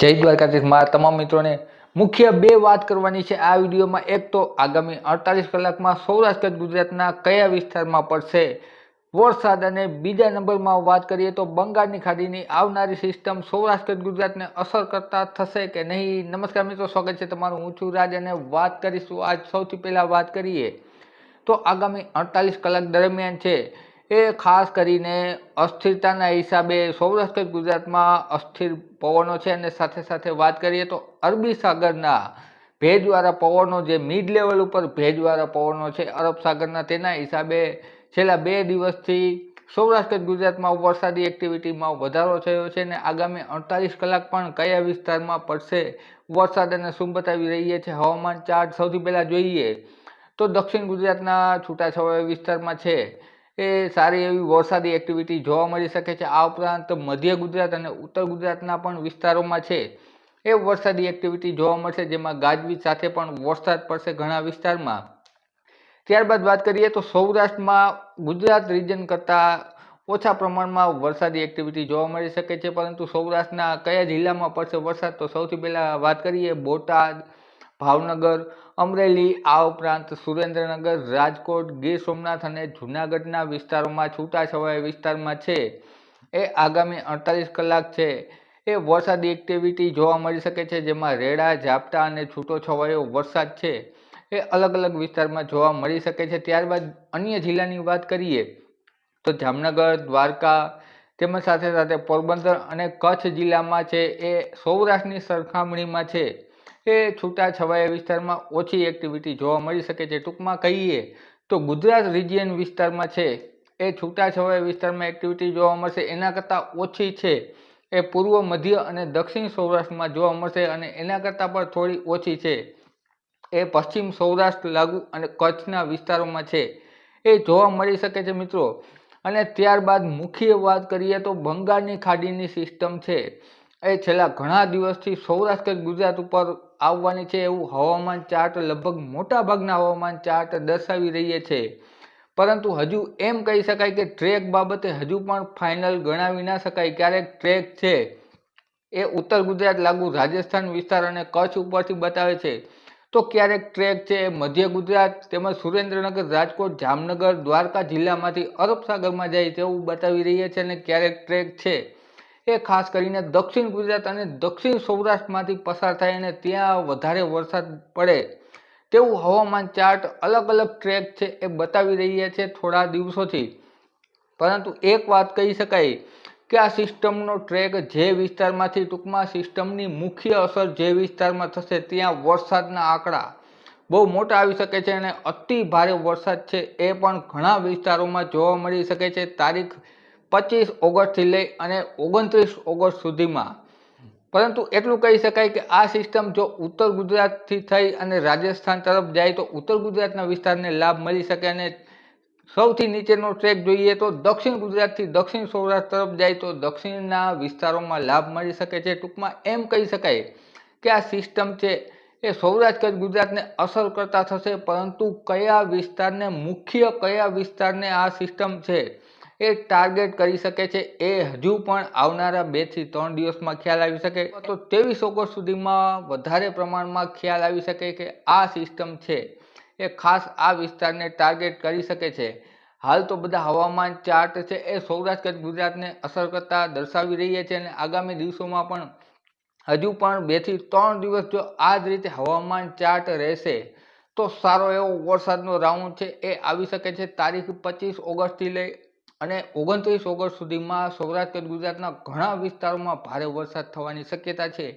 જય દ્વારકાધીશ. મારા તમામ મિત્રોને મુખ્ય બે વાત કરવાની છે. આ વિડીયોમાં એક તો આગામી અડતાલીસ કલાકમાં સૌરાષ્ટ્ર ગુજરાતના કયા વિસ્તારમાં પડશે વરસાદ અને બીજા નંબરમાં વાત કરીએ તો બંગાળની ખાડીની આવનારી સિસ્ટમ સૌરાષ્ટ્ર ગુજરાતને અસર કરતા થશે કે નહીં? નમસ્કાર મિત્રો, સ્વાગત છે તમારું. છું રાજ અને વાત કરીશું. આજ સૌથી પહેલાં વાત કરીએ તો આગામી અડતાલીસ કલાક દરમિયાન છે એ ખાસ કરીને અસ્થિરતાના હિસાબે સૌરાષ્ટ્ર ગુજરાતમાં અસ્થિર પવનો છે અને સાથે સાથે વાત કરીએ તો અરબી સાગરના ભેજવાળા પવનો જે મિડ લેવલ ઉપર ભેજવાળા પવનો છે, અરબ સાગરના તેના હિસાબે છેલ્લા બે દિવસથી સૌરાષ્ટ્ર ગુજરાતમાં વરસાદી એક્ટિવિટીમાં વધારો થયો છે અને આગામી અડતાલીસ કલાક પણ કયા વિસ્તારમાં પડશે વરસાદ અને શું બતાવી રહીએ છે હવામાન ચાર્ટ સૌથી પહેલાં જોઈએ તો દક્ષિણ ગુજરાતના છૂટાછવાયા વિસ્તારમાં છે. એ સારી એવી વરસાદી એક્ટિવિટી જોવા મળી શકે છે. આ ઉપરાંત મધ્ય ગુજરાત અને ઉત્તર ગુજરાતના પણ વિસ્તારોમાં છે. એ વરસાદી એક્ટિવિટી જોવા મળશે, જેમાં ગાજવીજ સાથે પણ વરસાદ પડશે ઘણા વિસ્તારમાં. ત્યારબાદ વાત કરીએ તો સૌરાષ્ટ્રમાં ગુજરાત રિજન કરતાં ઓછા પ્રમાણમાં વરસાદી એક્ટિવિટી જોવા મળી શકે છે. પરંતુ સૌરાષ્ટ્રના કયા જિલ્લામાં પડશે વરસાદ? તો સૌથી પહેલાં વાત કરીએ બોટાદ ભાવનગર, અમરેલી, આ ઉપરાંત સુરેન્દ્રનગર, રાજકોટ, ગીર સોમનાથ અને જૂનાગઢના વિસ્તારોમાં છૂટાછવાયા વિસ્તારમાં છે. એ આગામી અડતાલીસ કલાક છે. એ વરસાદી એક્ટિવિટી જોવા મળી શકે છે, જેમાં રેડા, ઝાપટા અને છૂટોછવાયો વરસાદ છે. એ અલગ અલગ વિસ્તારમાં જોવા મળી શકે છે. ત્યારબાદ અન્ય જિલ્લાની વાત કરીએ, તો જામનગર, દ્વારકા, તેમજ સાથે સાથે પોરબંદર અને કચ્છ જિલ્લામાં છે. એ સૌરાષ્ટ્રની સરખામણીમાં છે. એ છૂટાછવાયા વિસ્તારમાં ઓછી એક્ટિવિટી જોવા મળી શકે છે. ટૂંકમાં કહીએ તો ગુજરાત રિજિયન વિસ્તારમાં છે, એ છૂટાછવાયા વિસ્તારમાં એક્ટિવિટી જોવા મળશે. એના કરતાં ઓછી છે, એ પૂર્વ, મધ્ય અને દક્ષિણ સૌરાષ્ટ્રમાં જોવા મળશે અને એના કરતાં પણ થોડી ઓછી છે. એ પશ્ચિમ સૌરાષ્ટ્ર લાગુ અને કચ્છના વિસ્તારોમાં છે, એ જોવા મળી શકે છે મિત્રો. અને ત્યારબાદ મુખ્ય વાત કરીએ તો બંગાળની ખાડીની સિસ્ટમ છે, એ છેલ્લા ઘણા દિવસથી સૌરાષ્ટ્ર ગુજરાત ઉપર આવવાની છે એવું હવામાન ચાર્ટ લગભગ મોટાભાગના હવામાન ચાર્ટ દર્શાવી રહીએ છે. પરંતુ હજુ એમ કહી શકાય કે ટ્રેક બાબતે હજુ પણ ફાઇનલ ગણાવી ના શકાય. ક્યારેક ટ્રેક છે એ ઉત્તર ગુજરાત, લાગુ રાજસ્થાન વિસ્તાર અને કચ્છ ઉપરથી બતાવે છે. તો ક્યારેક ટ્રેક છે એ મધ્ય ગુજરાત તેમજ સુરેન્દ્રનગર, રાજકોટ, જામનગર, દ્વારકા જિલ્લામાંથી અરબ સાગરમાં જાય તેવું બતાવી રહ્યા છે અને ક્યારેક ટ્રેક છે એ ખાસ કરીને દક્ષિણ ગુજરાત અને દક્ષિણ સૌરાષ્ટ્રમાંથી પસાર થાય અને ત્યાં વધારે વરસાદ પડે તેવું હવામાન ચાર્ટ અલગ અલગ ટ્રેક છે એ બતાવી રહ્યા છે થોડા દિવસોથી. પરંતુ એક વાત કહી શકાય કે આ સિસ્ટમનો ટ્રેક જે વિસ્તારમાંથી ટૂંકમાં સિસ્ટમની મુખ્ય અસર જે વિસ્તારમાં થશે ત્યાં વરસાદના આંકડા બહુ મોટા આવી શકે છે અને અતિ ભારે વરસાદ છે એ પણ ઘણા વિસ્તારોમાં જોવા મળી શકે છે. તારીખ પચીસ ઓગસ્ટથી લઈ અને ઓગણત્રીસ ઓગસ્ટ સુધીમાં. પરંતુ એટલું કહી શકાય કે આ સિસ્ટમ જો ઉત્તર ગુજરાતથી થઈ અને રાજસ્થાન તરફ જાય તો ઉત્તર ગુજરાતના વિસ્તારને લાભ મળી શકે અને સૌથી નીચેનો ટ્રેક જોઈએ તો દક્ષિણ ગુજરાતથી દક્ષિણ સૌરાષ્ટ્ર તરફ જાય તો દક્ષિણના વિસ્તારોમાં લાભ મળી શકે છે. ટૂંકમાં એમ કહી શકાય કે આ સિસ્ટમ છે એ સૌરાષ્ટ્ર કચ્છ ગુજરાતને અસર કરતા થશે. પરંતુ કયા વિસ્તારને, મુખ્ય કયા વિસ્તારને આ સિસ્ટમ છે એ ટાર્ગેટ કરી શકે છે. એ હજુ પણ આવનારા બેથી ત્રણ દિવસમાં ખ્યાલ આવી શકે. તો ત્રેવીસ ઓગસ્ટ સુધીમાં વધારે પ્રમાણમાં ખ્યાલ આવી શકે કે આ સિસ્ટમ છે એ ખાસ આ વિસ્તારને ટાર્ગેટ કરી શકે છે. હાલ તો બધા હવામાન ચાર્ટ છે એ સૌરાષ્ટ્ર ગુજરાતને અસર કરતા દર્શાવી રહ્યા છે અને આગામી દિવસોમાં પણ હજુ પણ બેથી ત્રણ દિવસ જો આ જ રીતે હવામાન ચાર્ટ રહેશે, તો સારો એવો વરસાદનો રાઉન્ડ છે એ આવી શકે છે. તારીખ પચીસ ઓગસ્ટથી લઈ અને ઓગણત્રીસ ઓગસ્ટ સુધીમાં સૌરાષ્ટ્ર ગુજરાતના ઘણા વિસ્તારોમાં ભારે વરસાદ થવાની શક્યતા છે.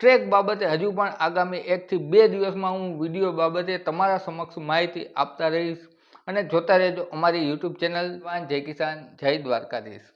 ટ્રેક બાબતે હજુ પણ આગામી એકથી બે દિવસમાં હું વીડિયો બાબતે તમારા સમક્ષ માહિતી આપતા રહીશ અને જોતા રહેજો અમારી યુટ્યુબ ચેનલ જય કિસાન, જય દ્વારકાધીશ.